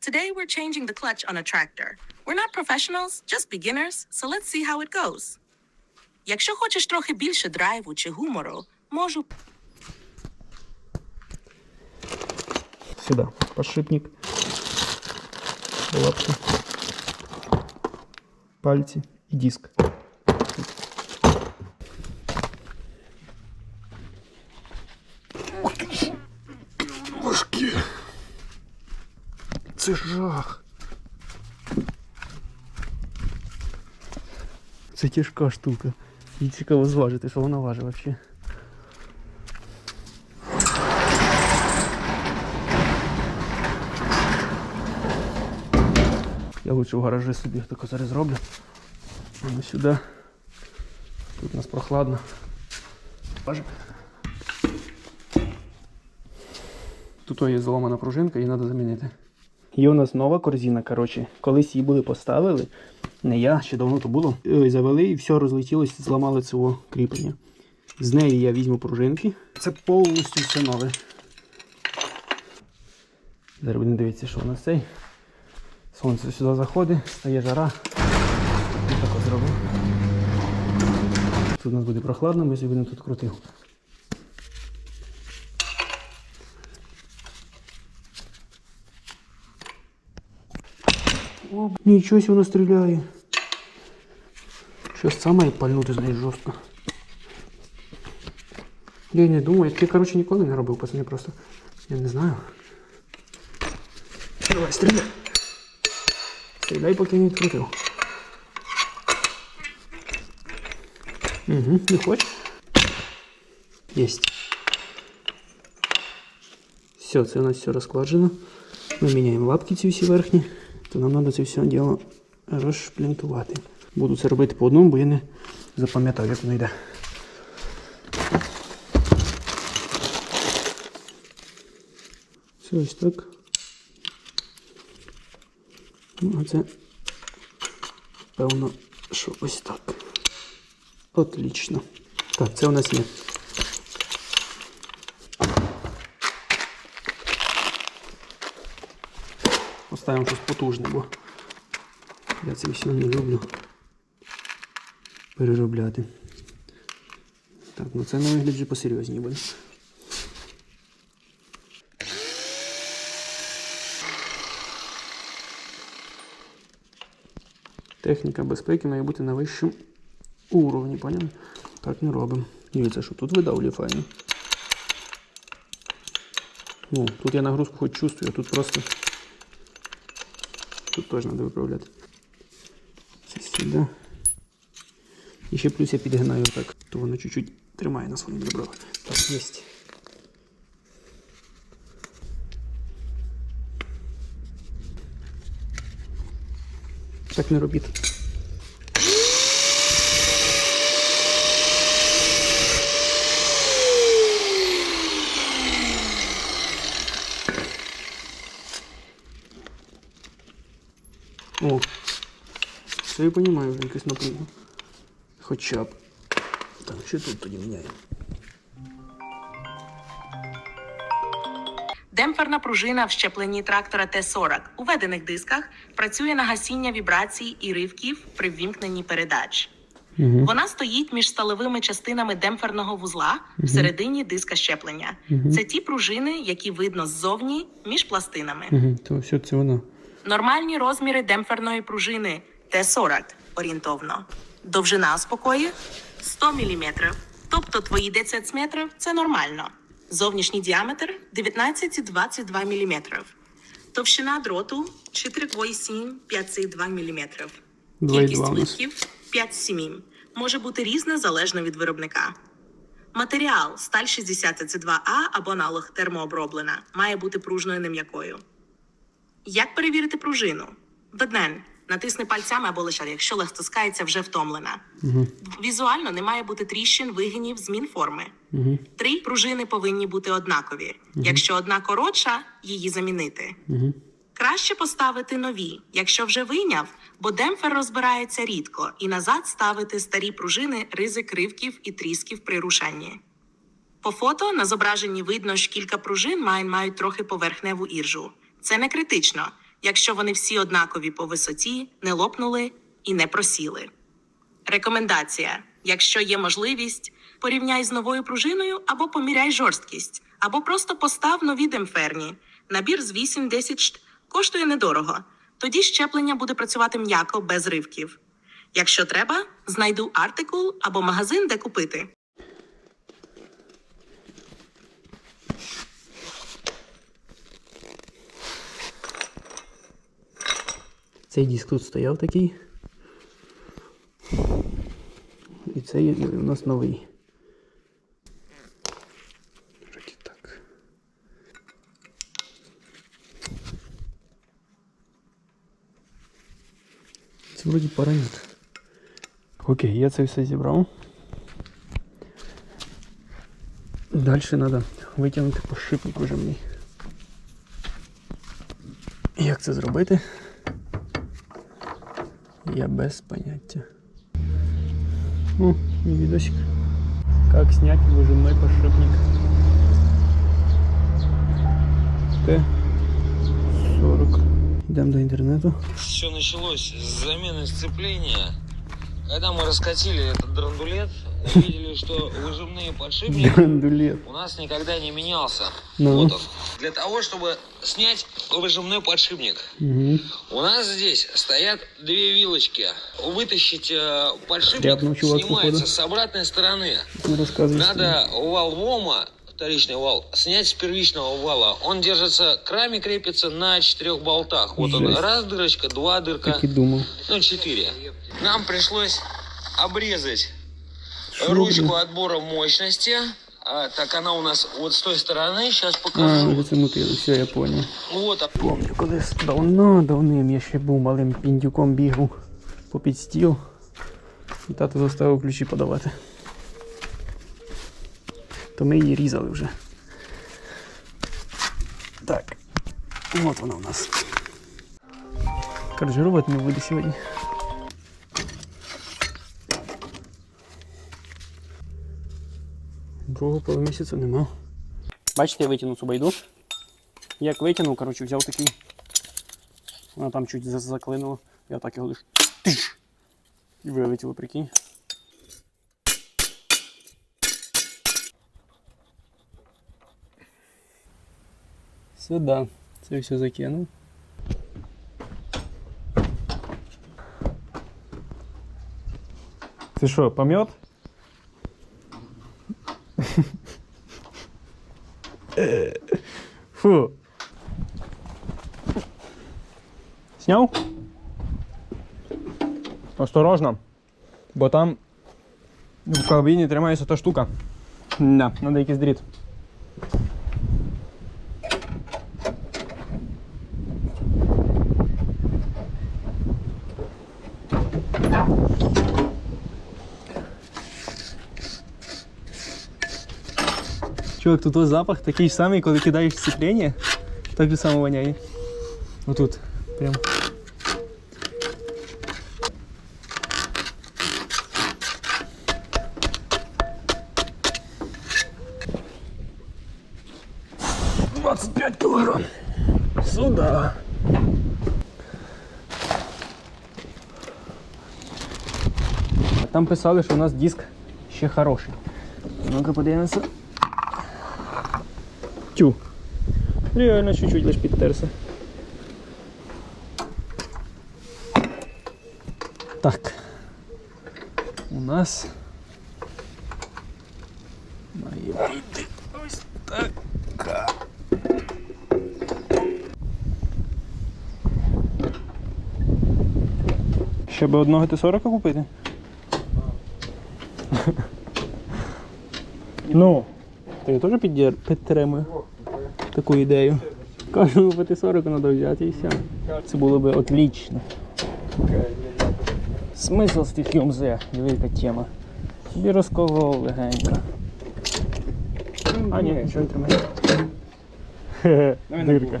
Today we're changing the clutch on a tractor. We're not professionals, just beginners, so let's see how it goes. Якщо хочеш трохи більше драйву чи гумору, можу Сюда подшипник, лапки, пальці і диск. Це жах. Це тяжка штука. І цікаво зважити, що вона важить взагалі. Я лучше в гаражі собі тако зараз зроблю. Ми сюди. Тут у нас прохладно. Боже. Тут є зломана пружинка, її треба замінити. Є у нас нова корзина, коротше. Колись її були поставили. Не я, ще давно то було. Е, Завели і все розлетілося, зламали цього кріплення. З неї я візьму пружинки. Це повністю все нове. Зараз будемо дивитися, що у нас цей. Сонце сюди заходить, стає жара. І так зробив. Тут у нас буде прохладно, ми сьогодні тут крутив. О, нічого себе воно стріляє. Щось саме і пальнути з неї жорстко. Я й не думаю, я таке, коротше, ніколи не робив, пацани, просто. Я не знаю. Давай, стріляй. Стріляй, поки не відкрутив. Угу, не хочеш? Єсть. Все, це у нас все розкладжено. Ми міняємо лапки ці всі верхні, То нам треба це все діло розшплінтувати. Буду це робити по одному, бо я не запам'ятав, як воно йде. Все ось так. Ну, а це, певно, що ось так. Отлично. Так, це у нас є. Поставимо щось потужне, бо я це все не люблю переробляти. Так, ну це на вигляд вже посерйозніше буде. Техніка безпеки має бути на вищому уровні, поняли? Так не робимо. Дивіться, що тут видавлює файно. Ну, тут я нагрузку хоч чувствую, а тут просто. Тут теж треба виправляти. Це сюди. Плюс я підгинаю так, то воно чуть-чуть тримає на своїм ребрах. Так, есть Так не робіть. О, все я розумію, вже якось напрягну. Хоча б. Так, що тут тоді міняємо? Демпферна пружина в щепленні трактора Т-40 у введених дисках працює на гасіння вібрацій і ривків при ввімкненні передач. Угу. Вона стоїть між сталевими частинами демпферного вузла всередині диска щеплення. Це ті пружини, які видно ззовні між пластинами. Угу, то все це воно. Нормальні розміри демпферної пружини Т-40 орієнтовно. Довжина спокою 100 мм. Тобто твої 10 метрів це нормально. Зовнішній діаметр 19,22 мм. Товщина дроту 4,8-5,2 мм. Кількість витків 5-7. Може бути різна залежно від виробника. Матеріал сталь 60 C2A або аналог термооброблена має бути пружною не м'якою. Як перевірити пружину? Бедмен. Натисни пальцями або лише, якщо легкоскається вже втомлена. Угу. Візуально не має бути тріщин, вигинів, змін форми. Угу. Три пружини повинні бути однакові. Якщо одна коротша, її замінити. Угу. Краще поставити нові, якщо вже вийняв, бо демпфер розбирається рідко, і назад ставити старі пружини ризик ривків і трісків при рушанні. По фото на зображенні видно, що кілька пружин мають трохи поверхневу іржу. Це не критично. Якщо вони всі однакові по висоті, не лопнули і не просіли. Рекомендація: якщо є можливість, порівняй з новою пружиною або поміряй жорсткість, або просто постав нові демпферні. Набір з 8-10 шт коштує недорого. Тоді щеплення буде працювати м'яко без ривків. Якщо треба, знайду артикул або магазин, де купити. Цей диск тут стояв такий. І цей у нас новий. Так. Це вроді параніт. Окей, я це все зібрав. Далі треба витягнути подшипник уже мені. Як це зробити? Я без поняття. Ну, и видосик. Как снять выжимной подшипник. Т-40. Идем до интернету. Все началось с замены сцепления. Когда мы раскатили этот драндулет, увидели, что выжимные подшипники у нас никогда не менялся. Ну. Вот он. Для того, чтобы снять выжимной подшипник, Угу. у нас здесь стоят две вилочки. Вытащить э, подшипник снимается с обратной стороны. Ну. Надо вал ВОМа, вторичный вал, снять с первичного вала. Он держится, крами крепится на четырех болтах. Вот он, Жесть. раз дырочка, два дырка. Так и думал. Ну, четыре. Нам пришлось обрезать ручку отбора мощности. А, так она у нас вот с той стороны. Сейчас А, покажу. ви це мутили, все, я понял. Вот. а- Помню, колись давно, давним я ще був малим піндюком бігав по під стіл. І тато заставив ключі подавати. То ми її різали вже. Так. От вона у нас. Короче, робот не буде сьогодні. Другого полумісяця нема. Бачите, я витягнув цю байду. Як витягнув, коротше, взяв такий. Вона там чуть за- заклинула. Я так його лиш. Тиш! І вилетіло, прикинь. Сюди. Це все закинув. Це що, помет? Фу. Сняв? Осторожно, бо там в кабіні тримається та штука. Да, Треба якийсь дріт. Чувак, тут запах такий ж самий, коли кидаєш сцеплення, так же само воняє. Отут. Прям. Двадцять п'ять. Сюда. Там писали, що у нас диск ще хороший. Ну-ка подивимося. Тю. Реально чуть-чуть лиш підтерся. Так. У нас має бути ось така. Ще би одного Т-40 купити? Ну, я теж піддер- підтримую таку ідею. Кожному по Т-40 треба взяти і все. Це було би отлично. Смисл з тих юмзе, яка тема. Собі розколов легенько. А, ні, що не тримає. Хе-хе, Дирка.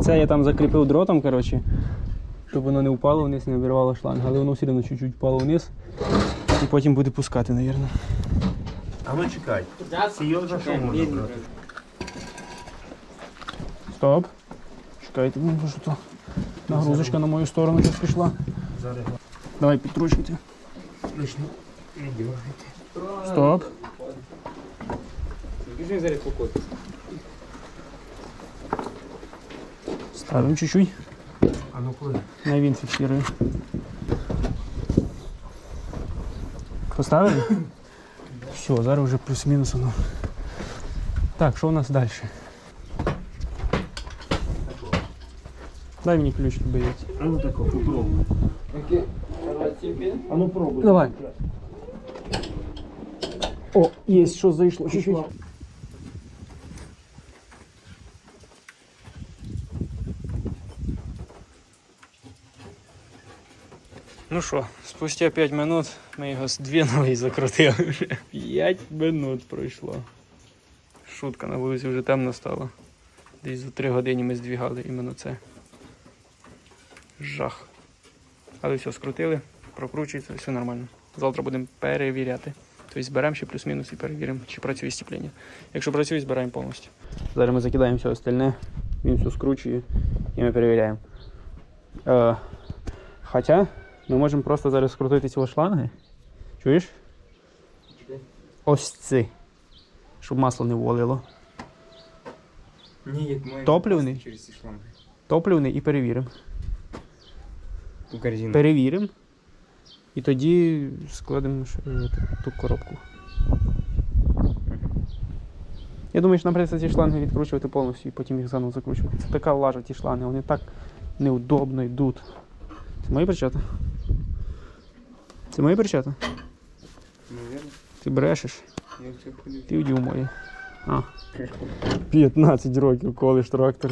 Це я там закріпив дротом, коротше, щоб воно не впало вниз, не обірвало шланг, але воно все одно чуть-чуть впало вниз і потім буде пускати, мабуть. А ну чекай. Вже що можна брати? Стоп. Чекайте, ну, що то нагрузочка на мою сторону зараз пішла. Давай підкручуйте. лишню. Стоп. Ставимо чуть-чуть. А ну коли? На він фіксирує. Поставили? Все, зараз вже плюс-мінус воно. Так, що у нас далі? Дай мені ключ боєць. А ну тако, попробуй. А ну пробуй. Давай. О, є, що зайшло чуть-чуть. Ну що, спустя 5 минут ми його з дві ноги закрутили вже. 5 минут пройшло. Шутка на вулиці вже темно стало. Десь за 3 години ми здвігали іменно це. Жах. Але все скрутили, прокручується, все нормально. Завтра будемо перевіряти. Тобто зберемо ще плюс-мінус і перевіримо, чи працює стіплення. Якщо працює, збираємо повністю. Зараз ми закидаємо все остальне, він все скручує і ми перевіряємо. Е, хоча ми можемо просто зараз скрутити ці шланги. Чуєш? Ось ці. Щоб масло не волило. Ні, як має Топливний? через ці шланги. Топливний і перевіримо. Корзину. Перевіримо. І тоді складемо е, ту- коробку. Я думаю, що нам придеться ці шланги відкручувати повністю і потім їх заново закручувати. Це така лажа ті шланги, вони так неудобно йдуть. Це мої перчата? Це мої перчата? Наверно, Ти брешеш? я все ходив. Ти удів мої. А. 15 років колиш трактор.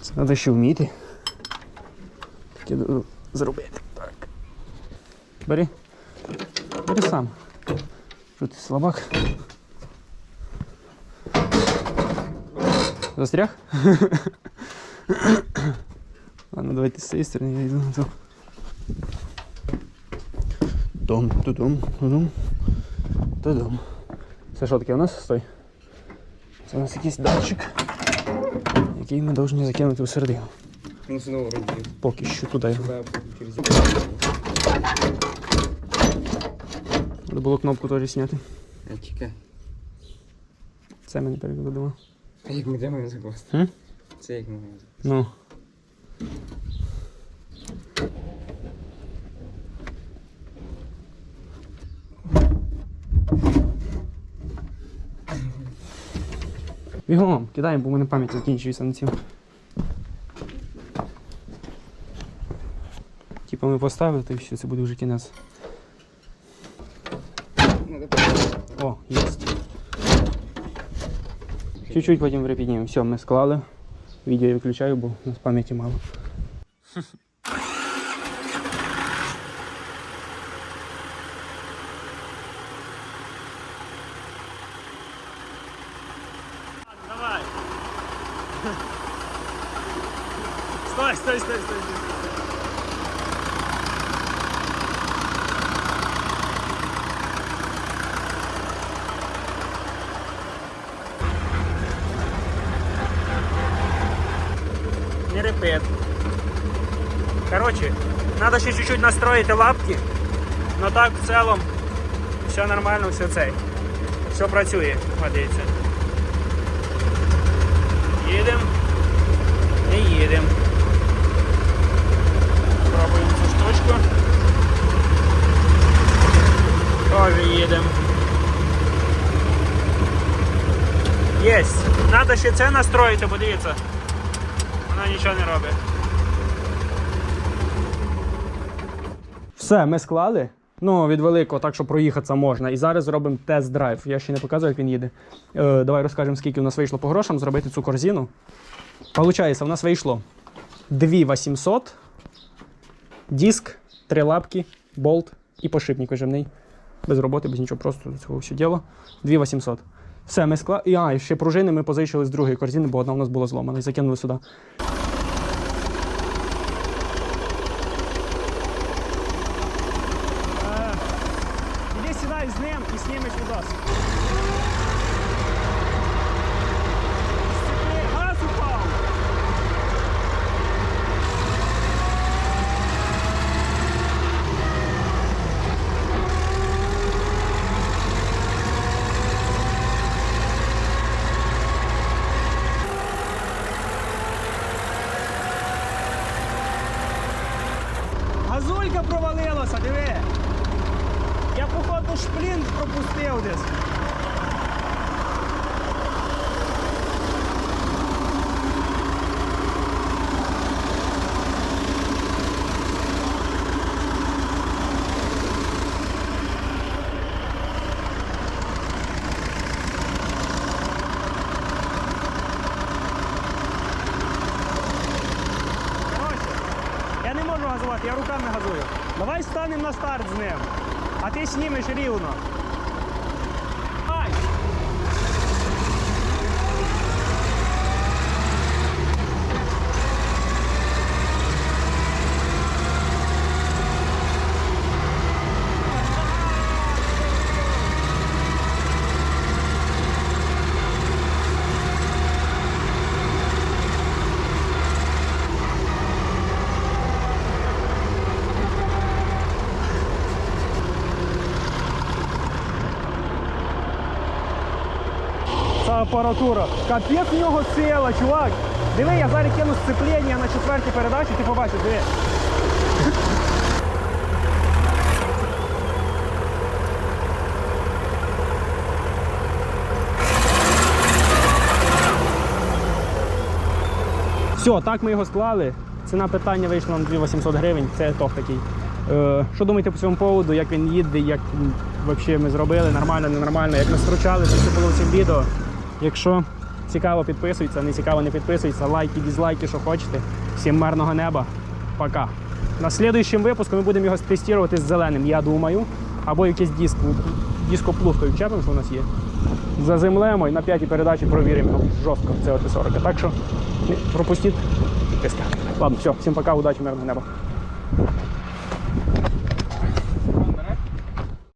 Це, треба ще вміти. Таке зробити. Так. Бери. Бери сам. Що ти слабак? Застряг? Ладно, давайте з цієї сторони я йду на ту. Дом, тудум, тудум, тудум. Це що таке у нас? Стой. Це у нас якийсь датчик, який ми повинні закинути всередину. Ну, знову вроді. Поки що туди. Треба було кнопку теж зняти. А чекай. Це ми не перекладемо. А як ми де маємо закласти? Це як ми маємо закласти? Ну. Бігом, кидаємо, бо в мене пам'ять закінчується на цьому. Типа ми поставили, то і все, це буде вже кінець. О, есть. Чуть-чуть потім припіднімемо. Все, ми склали. Відео я виключаю, бо у нас пам'яті мало. Давай. Стой, стой, стой, не репет. Короче, надо ще чуть-чуть настроїти лапки, но так в цілому все нормально, все цей. Все працює, дивіться. Їдемо і їдемо. Надо ще це настроїти, подивіться. Вона нічого не робить. Все, ми склали. Ну, від великого, так що проїхатися можна. І зараз зробимо тест-драйв. Я ще не показую, як він їде. Е, давай розкажемо, скільки у нас вийшло по грошам зробити цю корзину. Получається, у нас вийшло 2800, диск, три лапки, болт і подшипник вижимний. Без роботи, без нічого, просто цього все діло. 2800. Все, ми склали. А, і ще пружини ми позичили з другої корзини, бо одна у нас була зломана і закинули сюди. Газулька провалилася, диви. Я походу шплін пропустив десь. Коротше, я не можу газувати, я руками газую. Давай станемо на старт з ним. А ти знімеш рівно. Апаратура. Капець в нього сила, чувак. Диви, я зараз кину сцеплення на четвертій передачі, ти побачиш, диви. Все, так ми його склали. Ціна питання вийшла на 2800 гривень. Це тох такий. Е, що думаєте по цьому поводу, як він їде, як взагалі ми зробили, нормально, ненормально, як ми стручали, це було в цьому відео. Якщо цікаво, підписуйтесь, не цікаво, не підписуйтесь, лайки, дізлайки, що хочете. Всім мирного неба. Пока. На слідуючому випуску ми будемо його тестувати з зеленим, я думаю. Або якийсь диск, дископлухтою вчепимо, що у нас є. Заземлемо і на п'ятій передачі провіримо жорстко. Це от 40. Так що не пропустіть. Ладно, все, всім пока, удачі, мирного неба.